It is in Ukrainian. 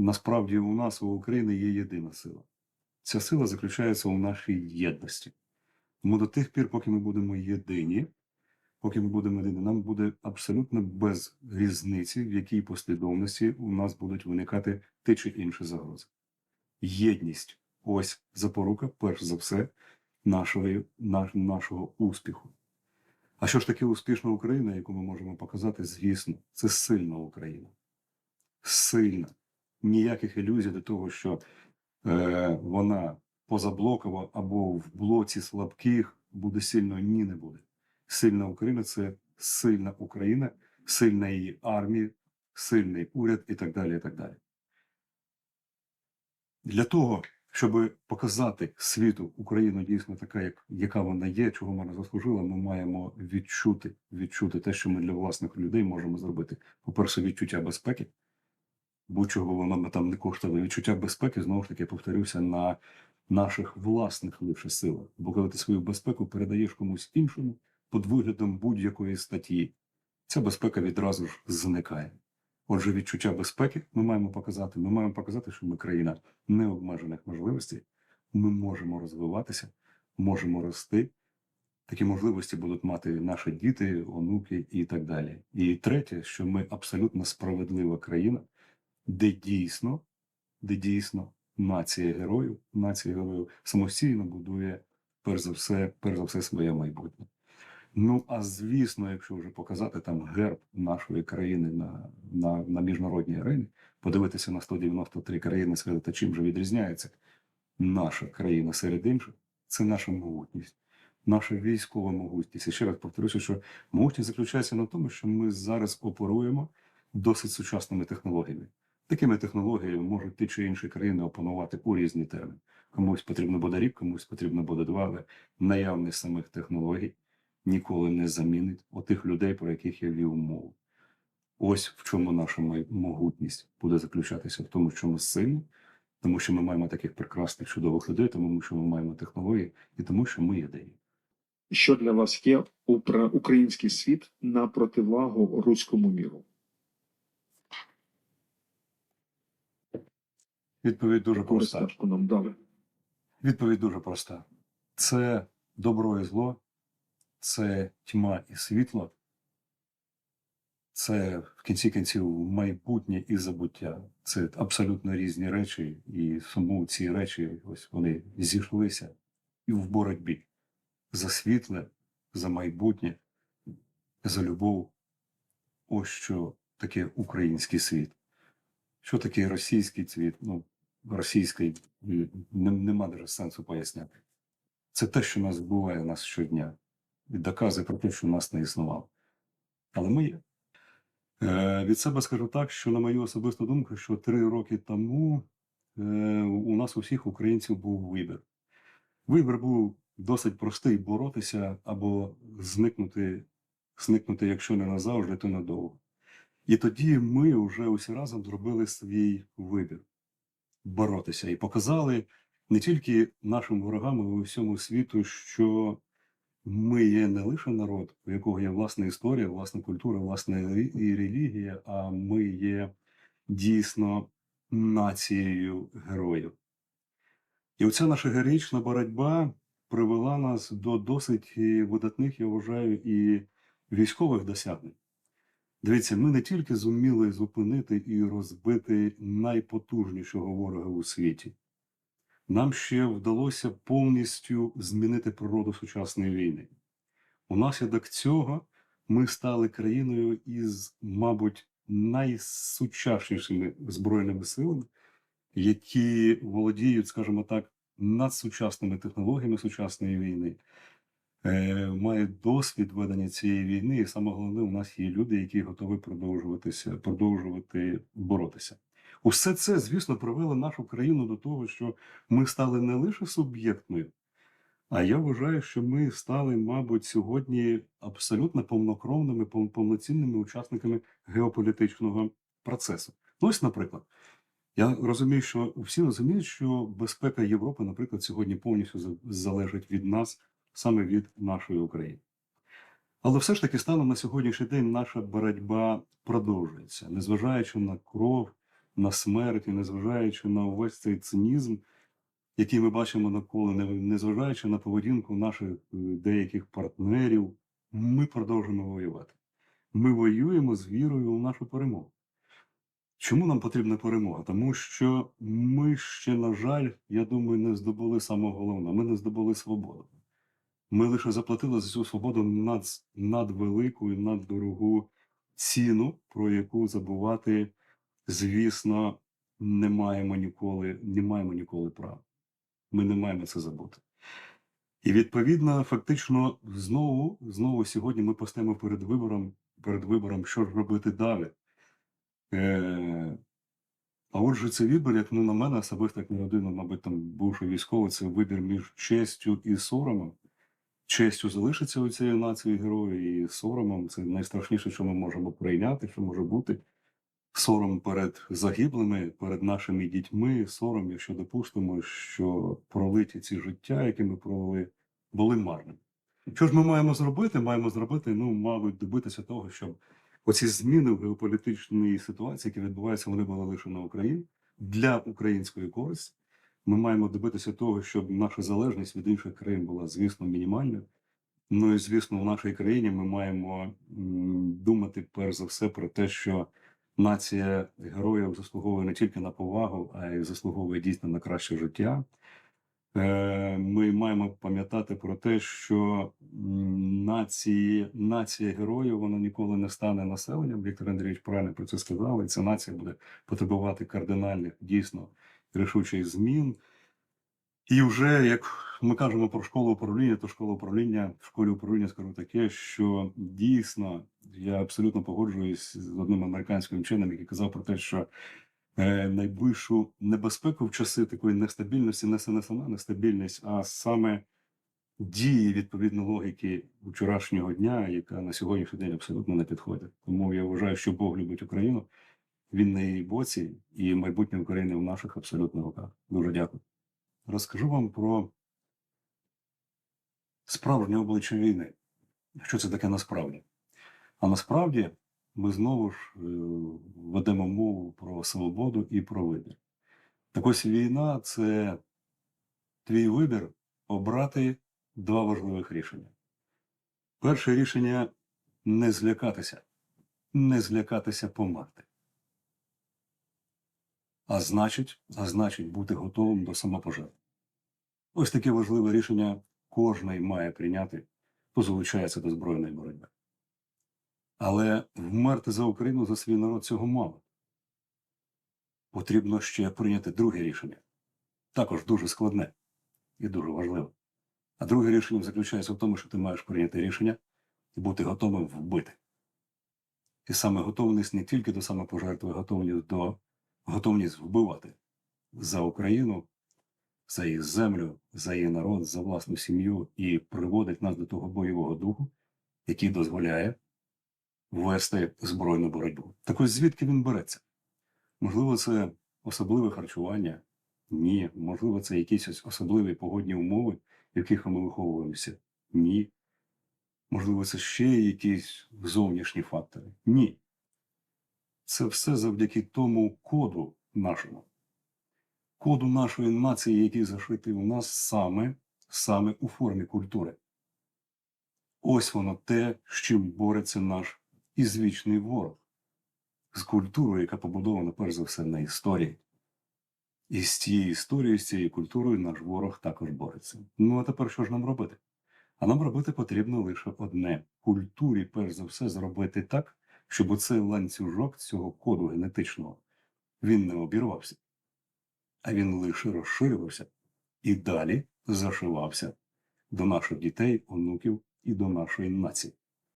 насправді у нас у України є єдина сила. Ця сила заключається у нашій єдності. Тому до тих пір, поки ми будемо єдині, поки ми будемо єдині, нам буде абсолютно без різниці, в якій послідовності у нас будуть виникати ті чи інші загрози. Єдність ось запорука, перш за все, нашої, наш, нашого успіху. А що ж таке успішна Україна, яку ми можемо показати? Звісно, це сильна Україна. Сильна. Ніяких ілюзій до того, що е, вона позаблокова або в блоці слабких буде сильно ні не буде. Сильна Україна це сильна Україна, сильна її армія, сильний уряд і так далі. І так далі. Для того, щоб показати світу Україну дійсно така, як, яка вона є, чого вона заслужила, ми маємо відчути, відчути те, що ми для власних людей можемо зробити. По-перше, відчуття безпеки, будь-чого воно там не коштує. Відчуття безпеки, знову ж таки, повторюся, на наших власних лише силах. Бо коли ти свою безпеку передаєш комусь іншому під виглядом будь-якої статті, ця безпека відразу ж зникає. Отже, відчуття безпеки ми маємо показати. Ми маємо показати, що ми країна необмежених можливостей. Ми можемо розвиватися, можемо рости. Такі можливості будуть мати наші діти, онуки і так далі. І третє, що ми абсолютно справедлива країна, де дійсно, де дійсно нація героїв, нація героїв самостійно будує перш за все, перш за все своє майбутнє. Ну а звісно, якщо вже показати там герб нашої країни на, на, на міжнародній арені, подивитися на 193 країни, сказати, чим же відрізняється наша країна серед інших, це наша могутність, наша військова могутність. І ще раз повторюся, що могутність заключається на тому, що ми зараз оперуємо досить сучасними технологіями. Такими технологіями можуть ті чи інші країни опанувати у різні терміни. Комусь потрібно буде рік, комусь потрібно буде два, але наявність самих технологій ніколи не замінить отих людей, про яких я вів мову. Ось в чому наша могутність буде заключатися в тому, що ми сильні, тому що ми маємо таких прекрасних чудових людей, тому що ми маємо технології і тому, що ми єдині. Що для вас є український світ на противагу руському міру? Відповідь дуже проста. нам дали. Відповідь дуже проста: це добро і зло, це тьма і світло, це в кінці кінців майбутнє і забуття. Це абсолютно різні речі, і тому ці речі ось вони зійшлися і в боротьбі за світле, за майбутнє, за любов. Ось що таке український світ. Що таке російський світ? Ну, російський нема даже сенсу поясняти. Це те, що нас вбиває нас щодня, і доказує про те, що нас не існувало. Але ми є. Е, від себе скажу так, що на мою особисту думку, що три роки тому е, у нас у всіх українців був вибір. Вибір був досить простий боротися або зникнути, зникнути, якщо не назавжди, то надовго. І тоді ми вже усі разом зробили свій вибір боротися і показали не тільки нашим ворогам, але й усьому світу, що ми є не лише народ, у якого є власна історія, власна культура, власна і релігія, а ми є дійсно нацією героїв. І оця наша героїчна боротьба привела нас до досить е, видатних, я вважаю, і військових досягнень. Дивіться, ми не тільки зуміли зупинити і розбити найпотужнішого ворога у світі, нам ще вдалося повністю змінити природу сучасної війни. Унаслідок цього ми стали країною із, мабуть, найсучаснішими збройними силами, які володіють, скажімо так, надсучасними технологіями сучасної війни, е, мають досвід ведення цієї війни, і саме головне, у нас є люди, які готові продовжуватися, продовжувати боротися. Усе це, звісно, привело нашу країну до того, що ми стали не лише суб'єктною, а я вважаю, що ми стали, мабуть, сьогодні абсолютно повнокровними, повноцінними учасниками геополітичного процесу. Ну, ось, наприклад, я розумію, що всі розуміють, що безпека Європи, наприклад, сьогодні повністю залежить від нас, саме від нашої України. Але все ж таки станом на сьогоднішній день наша боротьба продовжується, незважаючи на кров, на смерть, і незважаючи на увесь цей цинізм, який ми бачимо навколо, незважаючи на поведінку наших е, деяких партнерів, ми продовжуємо воювати. Ми воюємо з вірою у нашу перемогу. Чому нам потрібна перемога? Тому що ми ще, на жаль, я думаю, не здобули самого головного. Ми не здобули свободу. Ми лише заплатили за цю свободу над, надвелику і наддорогу ціну, про яку забувати, звісно, не маємо ніколи, не маємо ніколи права. Ми не маємо це забути. І відповідно, фактично, знову, знову сьогодні ми постаємо перед вибором, перед вибором, що робити далі. Е, а отже, це вибір, як ну, на мене, особисто як на людину, мабуть, там бувши військовий, це вибір між честю і соромом. Честю залишиться у цієї нації герою, і соромом це найстрашніше, що ми можемо прийняти, що може бути. Сором перед загиблими, перед нашими дітьми, сором, якщо допустимо, що пролиті ці життя, які ми провели, були марними. Що ж ми маємо зробити? Маємо зробити, ну, мабуть, добитися того, щоб оці зміни в геополітичній ситуації, які відбуваються, вони були лише на Україні для української користі. Ми маємо добитися того, щоб наша залежність від інших країн була, звісно, мінімальною. Ну і звісно, в нашій країні ми маємо думати перш за все про те, що нація героїв заслуговує не тільки на повагу, а й заслуговує дійсно на краще життя. Е, Ми маємо пам'ятати про те, що нації, нація героїв вона ніколи не стане населенням. Віктор Андрійович правильно про це сказав. І ця нація буде потребувати кардинальних, дійсно рішучих змін. І вже як ми кажемо про школу управління, то школа управління в школі управління скажу таке, що дійсно я абсолютно погоджуюсь з одним американським вченим, який казав про те, що е, найбільшу небезпеку в часи такої нестабільності несе не сама нестабільність, а саме дії відповідно логіки вчорашнього дня, яка на сьогоднішній день абсолютно не підходить. Тому я вважаю, що Бог любить Україну. Він на її боці, і майбутнє України в наших абсолютно руках. Дуже дякую. Розкажу вам про справжнє обличчя війни. Що це таке насправді? А насправді ми знову ж е, ведемо мову про свободу і про вибір. Так ось війна це твій вибір обрати два важливих рішення. Перше рішення не злякатися, не злякатися померти. А значить, а значить, бути готовим до самопожертви. Ось таке важливе рішення кожний має прийняти, хто залучається до збройної боротьби. Але вмерти за Україну за свій народ цього мало. Потрібно ще прийняти друге рішення. Також дуже складне і дуже важливе. А друге рішення заключається в тому, що ти маєш прийняти рішення і бути готовим вбити. І саме готовність не тільки до самопожертви, готовність до готовність вбивати за Україну, за її землю, за її народ, за власну сім'ю і приводить нас до того бойового духу, який дозволяє вести збройну боротьбу. Так ось звідки він береться? Можливо, це особливе харчування? Ні. Можливо, це якісь ось особливі погодні умови, в яких ми виховуємося? Ні. Можливо, це ще якісь зовнішні фактори? Ні. Це все завдяки тому коду нашому, коду нашої нації, який зашитий у нас саме, саме у формі культури. Ось воно те, з чим бореться наш ізвічний ворог, з культурою, яка побудована перш за все на історії. І з цією історією, з цією культурою наш ворог також бореться. Ну а тепер що ж нам робити? А нам робити потрібно лише одне: культурі, перш за все, зробити так, щоб оцей ланцюжок цього коду генетичного він не обірвався, а він лише розширювався і далі зашивався до наших дітей, онуків і до нашої нації.